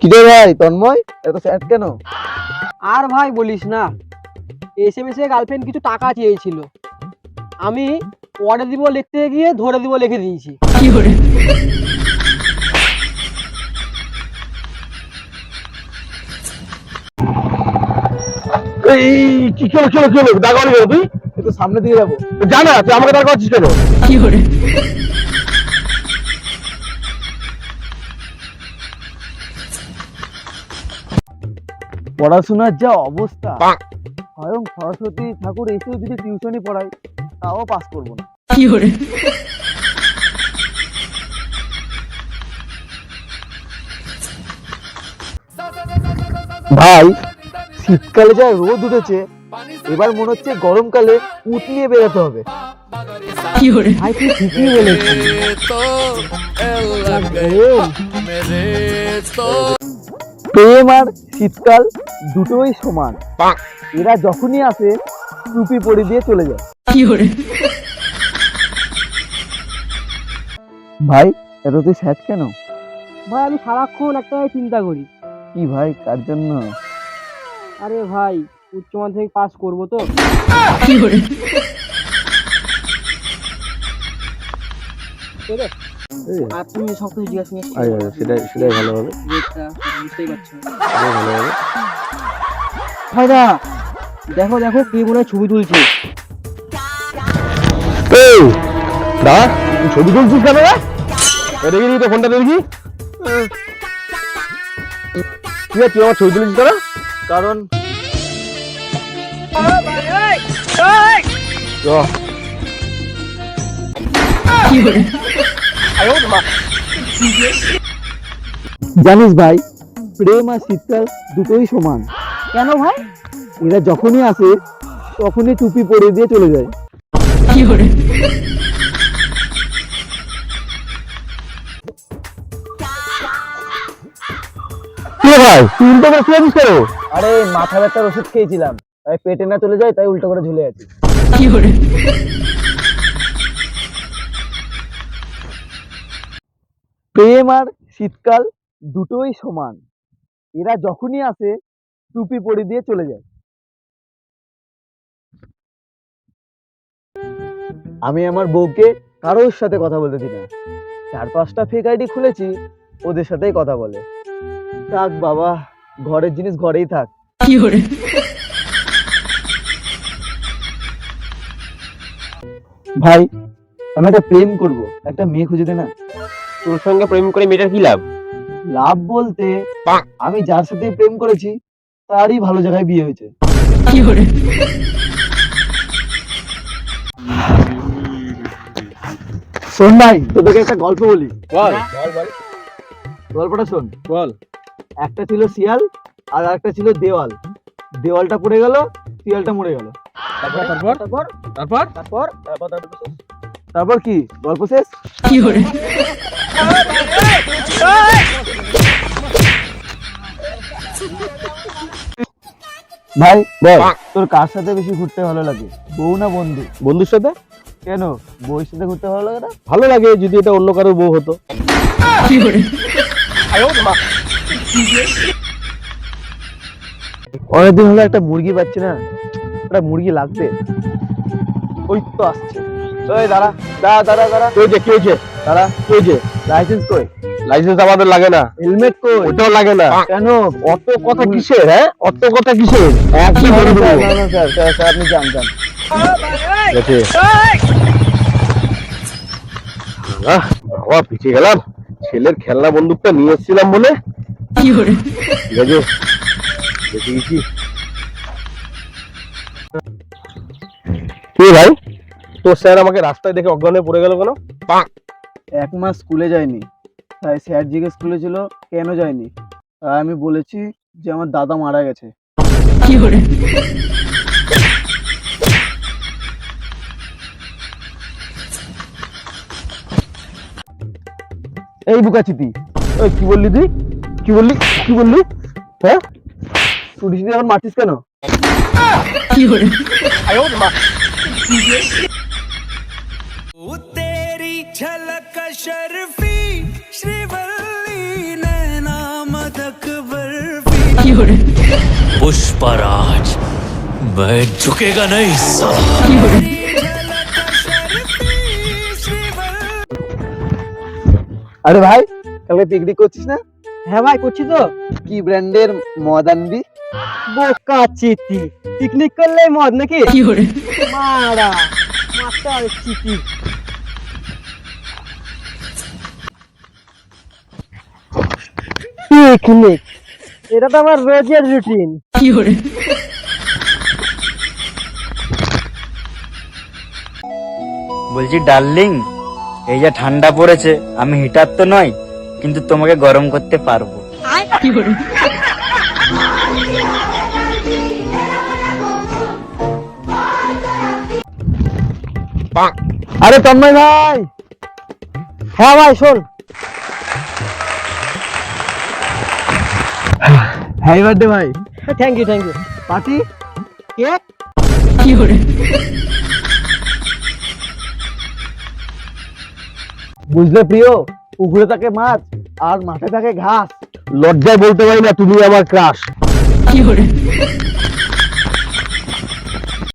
কি রে ভাই তন্ময়? এত স্যাড কেন? আর ভাই বলিস না এসে মেসে গার্লফ্রেন্ড কিছু টাকা চেয়েছিল। আমি পরে দিব লিখতে গিয়ে ধরে দিব লিখে দিয়েছি। এই কি খেলো খেলো দাগালি গেল তুই? একটু সামনে দিকে যাব। জানা তুই আমাকে দাঁড় করছিস কেন? পড়াশোনার যা অবস্থা। স্বয়ং সরস্বতী ঠাকুর এসেও যদি টিউশনই পড়াই তাও পাস করব না। কি করে? ভাই শীতকালে যা রোদ উঠেছে এবার মনে হচ্ছে গরমকালে উট নিয়ে বেরোতে হবে। ভাই তুই ঠিকই বলেছিস। প্রেম আর শীতকাল দুটোই সমান। এরা যখনই আসে টুপি পরে দিয়ে চলে যায়। ভাই এত তুই স্যাড কেন? ভাই আমি সারাক্ষণ একটা চিন্তা করি। কি ভাই কার জন্য? আরে ভাই উচ্চ মাধ্যমিক পাস করব তো। এই রে, আর তুমি সব কিছু জিজ্ঞাসা আরে, সেটাই সেটাই ভালো হবে। যেটা বুঝতেই পারছ সেটাই ভালো হবে। ভাইরা দেখো দেখো কে মনে হয় ছবি তুলছে। এই দাদা ছবি তুলছিস কেন রে? দেখি তো ফোনটা দেখি। ঠিক আছে তুই আমার ছবি তুলেছিস কেন? কারণ চ। জানিস ভাই প্রেম আর শীতকাল দুটোই সমান। কেন ভাই? এরা যখনই আসে তখনই টুপি পরে দিয়ে চলে যায়। কি ভাই? তুই উল্টো করে শুয়ে আরে মাথা ব্যথার ওষুধ খেয়েছিলাম। তাই পেটে না চলে যায় তাই উল্টো করে ঝুলে আছি। প্রেম আর শীতকাল দুটোই সমান। এরা যখনই আসে টুপি পরে দিয়ে চলে যায়। আমি আমার বউকে কারোর সাথে কথা বলতে দিই না। চার পাঁচটা ফেক আইডি খুলেছি ওদের সাথেই কথা বলে। থাক বাবা ঘরের জিনিস ঘরেই থাক। ভাই আমি একটা প্রেম করব। একটা মেয়ে খুঁজে দে না। তোর সঙ্গে প্রেম করে মেয়েটার কি লাভ? লাভ বলতে। আমি যার সাথে প্রেম করেছি তারই ভালো জায়গায় বিয়ে হয়েছে। শোন ভাই তোদেরকে একটা গল্প বলি। বল। গল্পটা শোন। বল। একটা ছিল শিয়াল আর একটা ছিল দেওয়াল। দেওয়ালটা পড়ে গেল শিয়ালটা মরে গেল। তারপর তারপর? তারপর? তারপর? তারপর? তারপর কি? গল্প শেষ? ভাই বল তোর কার সাথে বেশি ঘুরতে ভালো লাগে? বউ না বন্ধু? বন্ধুর সাথে? কেন? বউয়ের সাথে ঘুরতে ভালো লাগে না? ভালো লাগে যদি এটা অন্য কারোর বউ হতো। অনেকদিন হলো একটা মুরগি পাচ্ছি না। একটা মুরগি লাগবে। ওই তো আসছে। ওই দাঁড়া দাঁড়া দাঁড়া দাঁড়া। কি হয়েছে কি হয়েছে দাঁড়া। কি হয়েছে লাইসেন্স কই? লাইসেন্স আমাদের লাগে না। হেলমেট কই? ওটাও লাগে না। কেন? অত কথা কিসের হ্যাঁ? অত কথা কিসের? একই বলে দেবো স্যার, স্যার, আপনি যান যান। বাবা পিছিয়ে গেলাম। ছেলের খেলনা বন্দুকটা নিয়ে এসেছিলাম বলে। ঠিক আছে। দেখে গেছি কি ভাই? তো স্যার আমাকে রাস্তায় দেখে অজ্ঞান হয়ে পড়ে গেল কেন? এক মাস স্কুলে যায়নি। তাই স্যার জিজ্ঞেস করেছিল কেন যায়নি? তাই আমি বলেছি যে আমার দাদা মারা গেছে। এই বুকাচিতি ওই, কি বললি তুই? কি বললি? কি বললি? হ্যাঁ? ছুটি এখন মারছিস কেন? तेरी शर्फी श्रीवल्ली नैना पुष्पराज मैं झुकेगा नहीं साला আরে ভাই কালকে পিকনিক করছিস না হ্যাঁ ভাই করছি তো কি ব্র্যান্ডের মদ আনবি বোকা চিতি পিকনিক করলে মদ নাকি মারা মাস্টার চিতি পিকনিক এটা তো আমার রোজের রুটিন বলছি ডার্লিং এই যে ঠান্ডা পড়েছে আমি হিটার তো নয় কিন্তু তোমাকে গরম করতে পারব। আরে তন্ময় ভাই! হ্যাঁ ভাই শোন। হ্যাপি বার্থডে ভাই thank you thank you party cake বুঝলে প্রিয় পুকুরে থাকে মাছ আর মাঠে থাকে ঘাস। লজ্জায় বলতে পারি না তুমি আমার ক্রাশ